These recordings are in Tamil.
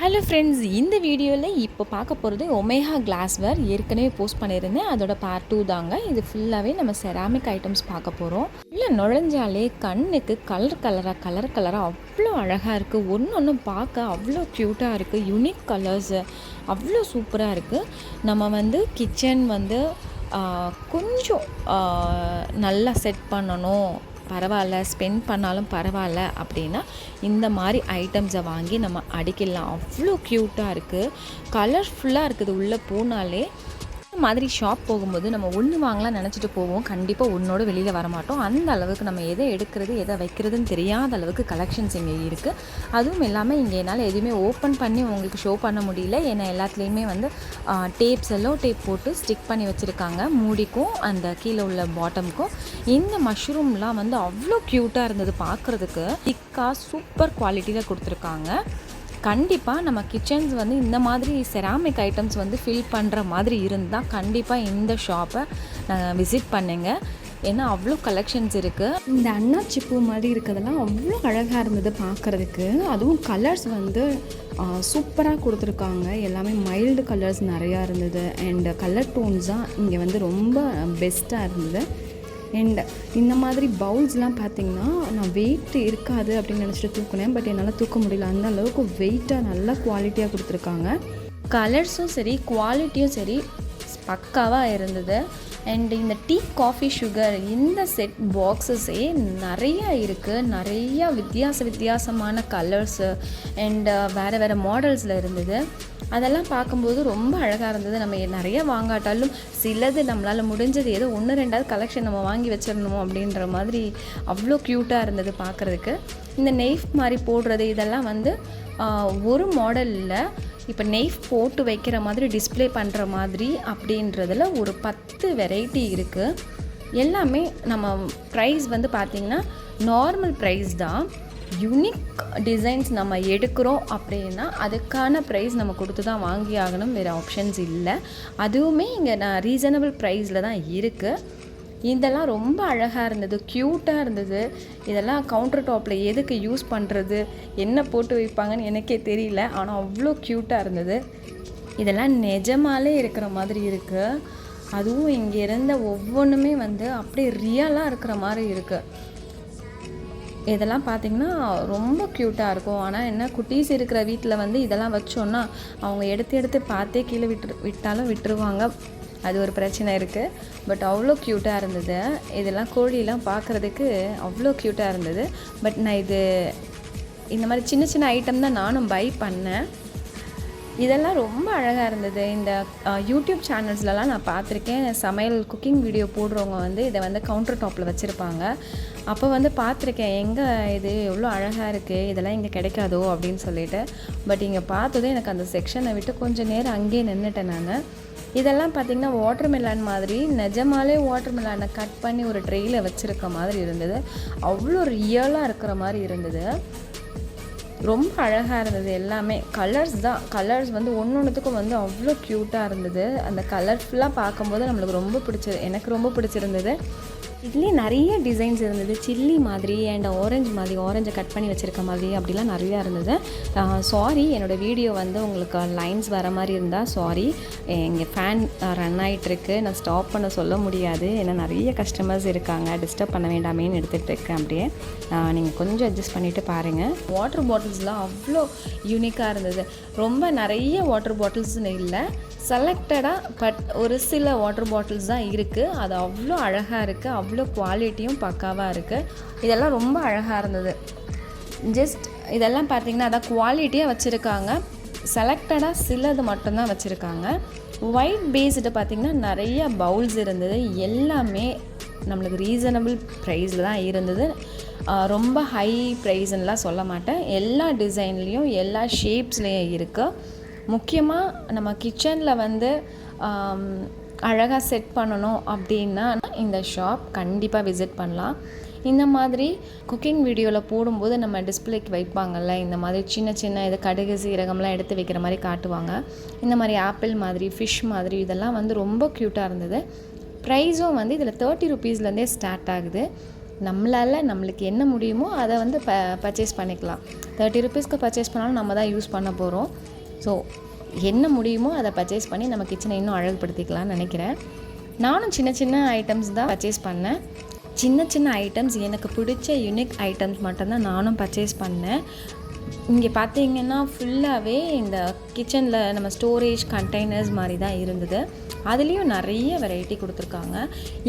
ஹலோ ஃப்ரெண்ட்ஸ் இந்த வீடியோவில் இப்போ பார்க்க போகிறது ஒமேஹா கிளாஸ்வேர் ஏற்கனவே போஸ்ட் பண்ணியிருந்தேன். அதோட பார்ட் டூ தாங்க. இது ஃபுல்லாகவே நம்ம செராமிக் ஐட்டம்ஸ் பார்க்க போகிறோம் இல்லை நுழைஞ்சாலே கண்ணுக்கு கலர் கலராக கலர் கலராக அவ்வளோ அழகாக இருக்குது ஒன்று ஒன்று பார்க்க அவ்வளோ க்யூட்டாக இருக்குது யூனிக் கலர்ஸு அவ்வளோ சூப்பராக இருக்குது நம்ம வந்து கிச்சன் வந்து கொஞ்சம் நல்லா செட் பண்ணணும். பரவாயில்ல ஸ்பெண்ட் பண்ணாலும் பரவாயில்ல அப்படின்னா இந்த மாதிரி ஐட்டம்ஸை வாங்கி நம்ம அடிக்கலாம். அவ்வளோ க்யூட்டாக இருக்குது கலர்ஃபுல்லாக இருக்குது. உள்ளே போனாலே மாதிரி ஷாப் போகும்போது நம்ம ஒன்று வாங்கலாம் நினச்சிட்டு போவோம். கண்டிப்பாக ஒன்றோட வெளியில் வரமாட்டோம். அந்த அளவுக்கு நம்ம எதை எடுக்கிறது எதை வைக்கிறதுன்னு தெரியாத அளவுக்கு கலெக்ஷன்ஸ் இங்கே இருக்குது அதுவும் இல்லாமல் இங்கே என்னால் எதுவுமே ஓப்பன் பண்ணி உங்களுக்கு ஷோ பண்ண முடியல. ஏன்னா எல்லாத்துலேயுமே வந்து டேப்ஸ் எல்லாம் டேப் போட்டு ஸ்டிக் பண்ணி வச்சுருக்காங்க. மூடிக்கும் அந்த கீழே உள்ள பாட்டமுக்கும் இந்த மஷ்ரூம்லாம் வந்து அவ்வளோ க்யூட்டாக இருந்தது பார்க்குறதுக்கு திக்காக சூப்பர் குவாலிட்டியில் கொடுத்துருக்காங்க. கண்டிப்பாக நம்ம கிச்சன்ஸ் வந்து இந்த மாதிரி செராமிக் ஐட்டம்ஸ் வந்து ஃபில் பண்ணுற மாதிரி இருந்தால் கண்டிப்பாக இந்த ஷாப்பை விசிட் பண்ணுங்க. ஏன்னா அவ்வளோ கலெக்ஷன்ஸ் இருக்குது இந்த அன்னாச்சி பூ மாதிரி இருக்கிறதெல்லாம் அவ்வளோ அழகாக இருந்தது பார்க்குறதுக்கு அதுவும் கலர்ஸ் வந்து சூப்பராக கொடுத்துருக்காங்க. எல்லாமே மைல்டு கலர்ஸ் நிறையா இருந்தது. அண்ட் கலர் டோன்ஸ் தான் இங்கே வந்து ரொம்ப பெஸ்ட்டாக இருந்தது. அண்ட் இந்த மாதிரி பவுல்ஸ்லாம் பார்த்தீங்கன்னா நான் வெயிட் இருக்காது அப்படின்னு நினச்சிட்டு தூக்குனேன். பட் என்னால் தூக்க முடியல. அந்த அளவுக்கு வெயிட்டாக நல்ல குவாலிட்டியாக கொடுத்துருக்காங்க. கலர்ஸும் சரி குவாலிட்டியும் சரி பக்காவாக இருந்தது. அண்ட் இந்த டீ காஃபி சுகர் இந்த செட் பாக்ஸஸே நிறையா இருக்குது நிறையா வித்தியாச வித்தியாசமான கலர்ஸு அண்ட் வேறு வேறு மாடல்ஸில் இருந்தது. அதெல்லாம் பார்க்கும்போது ரொம்ப அழகாக இருந்தது. நம்ம நிறைய வாங்காட்டாலும் சிலது நம்மளால் முடிஞ்சது ஏதோ ஒன்று ரெண்டாவது கலெக்ஷன் நம்ம வாங்கி வச்சிடணுமோ அப்படின்ற மாதிரி அவ்வளோ க்யூட்டாக இருந்தது பார்க்குறதுக்கு. இந்த நெய்ஃப் மாதிரி போடுறது இதெல்லாம் வந்து ஒரு மாடலில் இப்போ நெய்ஃப் போட்டு வைக்கிற மாதிரி டிஸ்ப்ளே பண்ணுற மாதிரி அப்படின்றதில் ஒரு பத்து வெரைட்டி இருக்குது எல்லாமே நம்ம ப்ரைஸ் வந்து பார்த்திங்கன்னா நார்மல் ப்ரைஸ் தான். யூனிக் டிசைன்ஸ் நம்ம எடுக்கிறோம் அப்படின்னா அதுக்கான ப்ரைஸ் நம்ம கொடுத்து தான் வாங்கி ஆகணும். வேறு ஆப்ஷன்ஸ் இல்லை. அதுவுமே இங்கே நான் ரீசனபிள் ப்ரைஸில் தான் இருக்குது இதெல்லாம் ரொம்ப அழகாக இருந்தது க்யூட்டாக இருந்தது. இதெல்லாம் கவுண்டர் டாப்பில் எதுக்கு யூஸ் பண்ணுறது என்ன போட்டு வைப்பாங்கன்னு எனக்கே தெரியல. ஆனால் அவ்வளோ க்யூட்டாக இருந்தது. இதெல்லாம் நிஜமாலே இருக்கிற மாதிரி இருக்குது அதுவும் இங்கே இருந்த ஒவ்வொன்றுமே வந்து அப்படியே ரியலாக இருக்கிற மாதிரி இருக்குது இதெல்லாம் பார்த்திங்கன்னா ரொம்ப க்யூட்டாக இருக்கும். ஆனால் என்ன குட்டீஸ் இருக்கிற வீட்டில் வந்து இதெல்லாம் வச்சோன்னா அவங்க எடுத்து எடுத்து பார்த்தே கீழே விட்டு விட்டாலும் விட்டுருவாங்க. அது ஒரு பிரச்சனை இருக்குது பட் அவ்வளோ க்யூட்டாக இருந்தது. இதெல்லாம் கோழிலாம் பார்க்குறதுக்கு அவ்வளோ க்யூட்டாக இருந்தது. பட் நான் இது இந்த மாதிரி சின்ன சின்ன ஐட்டம் தான் நானும் பை பண்ணேன். இதெல்லாம் ரொம்ப அழகாக இருந்தது. இந்த யூடியூப் சேனல்ஸ்லலாம் நான் பார்த்துருக்கேன். சமையல் குக்கிங் வீடியோ போடுறவங்க வந்து இதை வந்து கவுண்டர் டாப்பில் வச்சுருப்பாங்க. அப்போ வந்து பார்த்துருக்கேன் எங்கே இது எவ்வளோ அழகாக இருக்குது இதெல்லாம் இங்கே கிடைக்காதோ? அப்படின்னு சொல்லிட்டு. பட் இங்கே பார்த்ததும் எனக்கு அந்த செக்ஷனை விட்டு கொஞ்சம் நேரம் அங்கேயே நின்றுட்டேன் நான். இதெல்லாம் பார்த்திங்கன்னா வாட்டர் மெலான் மாதிரி நிஜமாலே வாட்டர் மெலானை கட் பண்ணி ஒரு ட்ரெயில் வச்சுருக்க மாதிரி இருந்தது. அவ்வளோ ரியலாக இருக்கிற மாதிரி இருந்தது. ரொம்ப அழகாக இருந்தது எல்லாமே. கலர்ஸ் தான். கலர்ஸ் வந்து ஒன்று ஒன்றுத்துக்கும் வந்து அவ்வளோ க்யூட்டாக இருந்தது. அந்த கலர்ஃபுல்லாக பார்க்கும்போது நம்மளுக்கு ரொம்ப பிடிச்சது எனக்கு ரொம்ப பிடிச்சிருந்தது. இதுலேயே நிறைய டிசைன்ஸ் இருந்தது. சில்லி மாதிரி அண்ட் ஆரஞ்சு மாதிரி ஆரஞ்சை கட் பண்ணி வச்சுருக்க மாதிரி அப்படிலாம் நிறையா இருந்தது. சாரி என்னோடய வீடியோ வந்து உங்களுக்கு லைன்ஸ் வர மாதிரி இருந்தால் சாரி இங்கே ஃபேன் ரன் ஆகிட்டுருக்கு நான் ஸ்டாப் பண்ண சொல்ல முடியாது. ஏன்னா நிறைய கஸ்டமர்ஸ் இருக்காங்க. டிஸ்டர்ப் பண்ண வேண்டாமேன்னு எடுத்துகிட்டு இருக்கேன் அப்படியே. நீங்கள் கொஞ்சம் அட்ஜஸ்ட் பண்ணிவிட்டு பாருங்கள் வாட்டர் பாட்டில்ஸ்லாம் அவ்வளோ யூனிக்காக இருந்தது. ரொம்ப நிறைய வாட்டர் பாட்டில்ஸ்னு இல்லை. செலக்டடாக பட் ஒரு சில வாட்டர் பாட்டில்ஸ் தான் இருக்குது அது அவ்வளோ அழகாக இருக்குது அவ்வளோ குவாலிட்டியும் பக்காவாக இருக்குது இதெல்லாம் ரொம்ப அழகாக இருந்தது. ஜஸ்ட் இதெல்லாம் பார்த்தீங்கன்னா அதான் குவாலிட்டியாக வச்சுருக்காங்க. செலக்டடாக சிலது மட்டும்தான் வச்சுருக்காங்க. ஒயிட் பேஸ்டு பார்த்திங்கன்னா நிறைய பவுல்ஸ் இருந்தது. எல்லாமே நம்மளுக்கு ரீசனபிள் ப்ரைஸில் தான் இருந்தது. ரொம்ப ஹை ப்ரைஸ்லாம் சொல்ல மாட்டேன். எல்லா டிசைன்லேயும் எல்லா ஷேப்ஸ்லேயும் இருக்குது முக்கியமாக நம்ம கிச்சனில் வந்து அழகாக செட் பண்ணணும் அப்படின்னா இந்த ஷாப் கண்டிப்பாக விசிட் பண்ணலாம். இந்த மாதிரி குக்கிங் வீடியோவில் போடும்போது நம்ம டிஸ்பிளேக்கு வைப்பாங்கல்ல இந்த மாதிரி சின்ன சின்ன இது கடுகு சீரகம்லாம் எடுத்து வைக்கிற மாதிரி காட்டுவாங்க. இந்த மாதிரி ஆப்பிள் மாதிரி ஃபிஷ் மாதிரி இதெல்லாம் வந்து ரொம்ப க்யூட்டாக இருந்தது. ப்ரைஸும் வந்து இதில் தேர்ட்டி ருபீஸ்லேருந்தே ஸ்டார்ட் ஆகுது. நம்மளால் நம்மளுக்கு என்ன முடியுமோ அதை வந்து ப பர்ச்சேஸ் பண்ணிக்கலாம். தேர்ட்டி ருபீஸ்க்கு பர்ச்சேஸ் பண்ணாலும் நம்ம தான் யூஸ் பண்ண போகிறோம் ஸோ என்ன முடியுமோ அதை பர்ச்சேஸ் பண்ணி நம்ம கிச்சனை இன்னும் அழகுபடுத்திக்கலாம்னு நினைக்கிறேன். நானும் சின்ன சின்ன ஐட்டம்ஸ் தான் பர்ச்சேஸ் பண்ணேன். சின்ன சின்ன ஐட்டம்ஸ் எனக்கு பிடிச்ச யூனிக் ஐட்டம்ஸ் மட்டும்தான் நானும் பர்ச்சேஸ் பண்ணேன். இங்கே பார்த்தீங்கன்னா ஃபுல்லாகவே இந்த கிச்சனில் நம்ம ஸ்டோரேஜ் கண்டெய்னர்ஸ் மாதிரி தான் இருந்தது. அதுலேயும் நிறைய வெரைட்டி கொடுத்துருக்காங்க.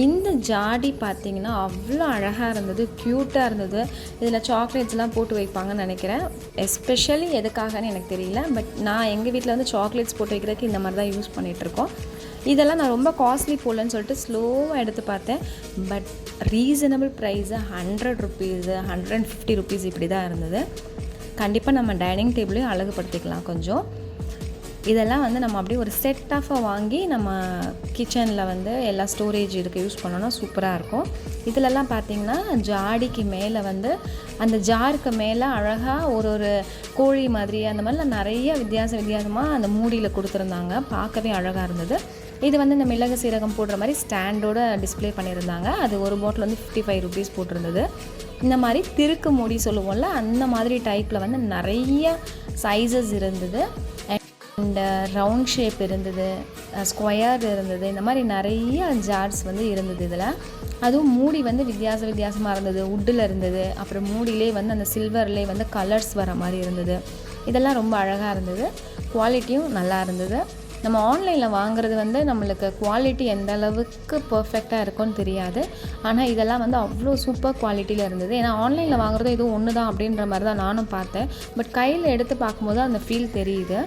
இந்த ஜாடி பார்த்தீங்கன்னா அவ்வளோ அழகாக இருந்தது க்யூட்டாக இருந்தது. இதில் சாக்லேட்ஸ்லாம் போட்டு வைப்பாங்கன்னு நினைக்கிறேன். எஸ்பெஷலி எதுக்காகன்னு எனக்கு தெரியல பட் நான் எங்கள் வீட்டில் வந்து சாக்லேட்ஸ் போட்டு வைக்கிறதுக்கு இந்த மாதிரி தான் யூஸ் பண்ணிகிட்ருக்கோம் இதெல்லாம் நான் ரொம்ப காஸ்ட்லி போடலன்னு சொல்லிட்டு ஸ்லோவாக எடுத்து பார்த்தேன். But reasonable price hundred rupees hundred and fifty rupees இப்படி தான் இருந்தது. கண்டிப்பாக நம்ம டைனிங் டேபிளையும் அழகுபடுத்திக்கலாம் கொஞ்சம். இதெல்லாம் வந்து நம்ம அப்படியே ஒரு செட் ஆஃபாக வாங்கி நம்ம கிச்சனில் வந்து எல்லா ஸ்டோரேஜ் இதுக்கு யூஸ் பண்ணோன்னா சூப்பராக இருக்கும். இதிலெல்லாம் பார்த்தீங்கன்னா ஜாடிக்கு மேலே வந்து அந்த ஜாருக்கு மேலே அழகாக ஒரு ஒரு கோழி மாதிரி அந்த மாதிரிலாம் நிறைய வித்தியாச வித்தியாசமாக அந்த மூடியில் கொடுத்துருந்தாங்க. பார்க்கவே அழகாக இருந்தது. இது வந்து இந்த மிளகு சீரகம் போடுற மாதிரி ஸ்டாண்டோட டிஸ்ப்ளே பண்ணியிருந்தாங்க. அது ஒரு பாட்டில் வந்து ஃபிஃப்டி ஃபைவ் ருபீஸ் போட்டிருந்தது. இந்த மாதிரி திருக்கு மூடி சொல்லுவோம்ல அந்த மாதிரி டைப்பில் வந்து நிறைய சைஸஸ் இருந்தது. அண்ட் ரவுண்ட் ஷேப் இருந்தது uh, ஸ்கொயர் இருந்தது இந்த மாதிரி நிறைய ஜார்ஸ் வந்து இருந்தது இதில். அதுவும் மூடி வந்து வித்தியாச வித்தியாசமாக இருந்தது உட்டில் இருந்தது அப்புறம் மூடியிலே வந்து அந்த சில்வர்லேயே வந்து கலர்ஸ் வர மாதிரி இருந்தது. இதெல்லாம் ரொம்ப அழகாக இருந்தது. குவாலிட்டியும் நல்லா இருந்தது. நம்ம ஆன்லைனில் வாங்குறது வந்து நம்மளுக்கு குவாலிட்டி எந்த அளவுக்கு பர்ஃபெக்டாக இருக்கும்னு தெரியாது. ஆனால் இதெல்லாம் வந்து அவ்வளோ சூப்பர் குவாலிட்டியில் இருந்தது. ஏன்னா ஆன்லைனில் வாங்குறது இதுவும் ஒன்று தான் அப்படின்ற மாதிரி தான் நானும் பார்த்தேன். பட் கையில் எடுத்து பார்க்கும்போது அந்த ஃபீல் தெரியுது.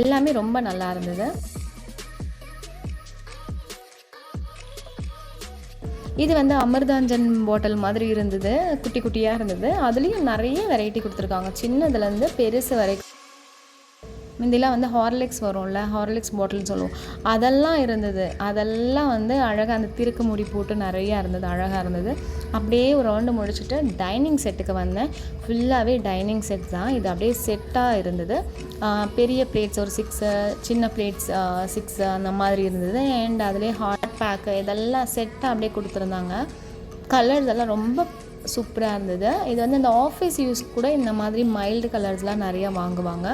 எல்லாமே ரொம்ப நல்லா இருந்தது. இது வந்து அமிர்தாஞ்சன் பாட்டில் மாதிரி இருந்தது. குட்டி குட்டியாக இருந்தது. அதுலேயும் நிறைய வெரைட்டி கொடுத்துருக்காங்க. சின்னதுலேருந்து பெருசு வரைக்கும் முந்திலாம் வந்து ஹார்லிக்ஸ் வரும்ல ஹார்லிக்ஸ் பாட்டில்னு சொல்லுவோம். அதெல்லாம் இருந்தது. அதெல்லாம் வந்து அழகாக அந்த திருக்கு முடி போட்டு நிறையா இருந்தது அழகாக இருந்தது. அப்படியே ஒரு ரவுண்டு முடிச்சுட்டு டைனிங் செட்டுக்கு வந்தேன். ஃபுல்லாகவே டைனிங் செட் தான். இது அப்படியே செட்டாக இருந்தது. பெரிய பிளேட்ஸ் ஒரு சிக்ஸு சின்ன பிளேட்ஸ் சிக்ஸு அந்த மாதிரி இருந்தது. அண்ட் அதுலேயே ஹாட் பேக்கு இதெல்லாம் செட்டாக அப்படியே கொடுத்துருந்தாங்க. கலர்ஸ் எல்லாம் ரொம்ப சூப்பராக இருந்தது. இது வந்து இந்த ஆஃபீஸ் யூஸ் கூட இந்த மாதிரி மைல்டு கலர்ஸ்லாம் நிறையா வாங்குவாங்க.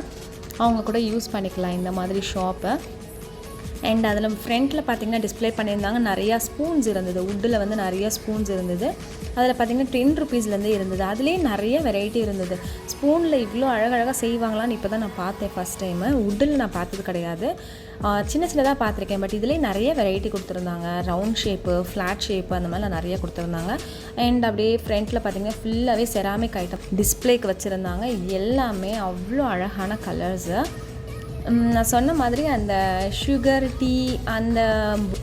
அவங்க கூட யூஸ் பண்ணிக்கலாம் இந்த மாதிரி ஷாப்பை. அண்ட் அதில் ஃப்ரண்ட்டில் பார்த்திங்கன்னா டிஸ்ப்ளே பண்ணியிருந்தாங்க. நிறையா ஸ்பூன்ஸ் இருந்தது. வுட்டில் வந்து நிறைய ஸ்பூன்ஸ் இருந்தது. அதில் பார்த்தீங்கன்னா டென் ருபீஸ்லேருந்தே இருந்தது. அதுலேயே நிறைய வெரைட்டி இருந்தது. ஸ்பூனில் இவ்வளோ அழகழகாக செய்வாங்களான்னு இப்போ தான் நான் பார்த்தேன் ஃபஸ்ட் டைமு வுட்டில் நான் பார்த்தது கிடையாது. சின்ன சின்னதாக பார்த்துருக்கேன். பட் இதுலேயே நிறைய வெரைட்டி கொடுத்துருந்தாங்க. ரவுண்ட் ஷேப்பு ஃப்ளாட் ஷேப்பு அந்த மாதிரிலாம் நிறைய கொடுத்துருந்தாங்க. அண்ட் அப்படியே ஃப்ரண்ட்டில் பார்த்திங்கன்னா ஃபுல்லாகவே செராமிக் ஐட்டம் டிஸ்ப்ளேக்கு வச்சுருந்தாங்க. எல்லாமே அவ்வளோ அழகான கலர்ஸு நான் சொன்ன மாதிரி அந்த சுகர் டீ அந்த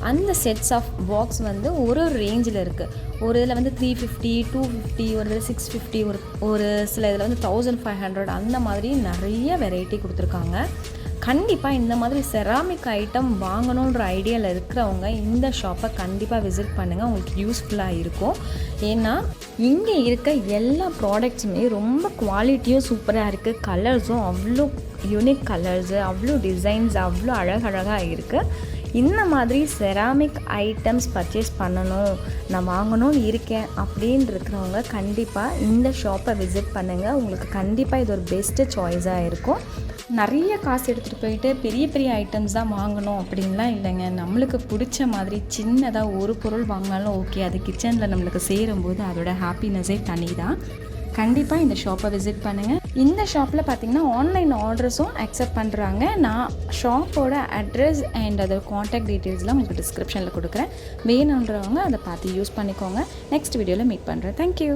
அந்த செட்ஸ் ஆஃப் பாக்ஸ் வந்து ஒரு ஒரு ரேஞ்சில் இருக்குது ஒரு இதில் வந்து த்ரீ ஃபிஃப்டி டூ ஃபிஃப்டி ஒரு இதில் சிக்ஸ் ஃபிஃப்டி ஒரு ஒரு சில இதில் வந்து தௌசண்ட் ஃபைவ் ஹண்ட்ரட் அந்த மாதிரி நிறைய வெரைட்டி கொடுத்துருக்காங்க. கண்டிப்பாக இந்த மாதிரி செராமிக் ஐட்டம் வாங்கணுன்ற ஐடியாவில் இருக்கிறவங்க இந்த ஷாப்பை கண்டிப்பாக விசிட் பண்ணுங்கள் உங்களுக்கு யூஸ்ஃபுல்லாக இருக்கும். ஏன்னா இங்கே இருக்க எல்லா ப்ராடக்ட்ஸுமே ரொம்ப குவாலிட்டியும் சூப்பராக இருக்குது கலர்ஸும் அவ்வளோ யூனிக் கலர்ஸு அவ்வளோ டிசைன்ஸ் அவ்வளோ அழகழகாக இருக்குது இந்த மாதிரி செராமிக் ஐட்டம்ஸ் பர்ச்சேஸ் பண்ணணும். நான் வாங்கணும்னு இருக்கேன் அப்படின்னு இருக்கிறவங்க கண்டிப்பாக இந்த ஷாப்பை விசிட் பண்ணுங்கள் உங்களுக்கு கண்டிப்பாக இது ஒரு பெஸ்ட்டு சாய்ஸாக இருக்கும். நிறைய காசு எடுத்துகிட்டு போயிட்டு பெரிய பெரிய ஐட்டம்ஸ் தான் வாங்கணும் அப்படின்லாம் இல்லைங்க. நம்மளுக்கு பிடிச்ச மாதிரி சின்னதாக ஒரு பொருள் வாங்கினாலும் ஓகே அது கிச்சனில் நம்மளுக்கு சேரும்போது அதோட ஹாப்பினஸே தனி தான் கண்டிப்பாக இந்த ஷாப்பை விசிட் பண்ணுங்கள் இந்த ஷாப்பில் பார்த்தீங்கன்னா ஆன்லைன் ஆர்டர்ஸும் அக்செப்ட் பண்ணுறாங்க நான் ஷாப்போட அட்ரஸ் அண்ட் அதோட காண்டாக்ட் டீட்டெயில்ஸ்லாம் உங்களுக்கு டிஸ்கிரிப்ஷனில் கொடுக்குறேன். வேணுன்றவங்க அதை பார்த்து யூஸ் பண்ணிக்கோங்க. நெக்ஸ்ட் வீடியோவில் மீட் பண்ணுறேன் தேங்க்யூ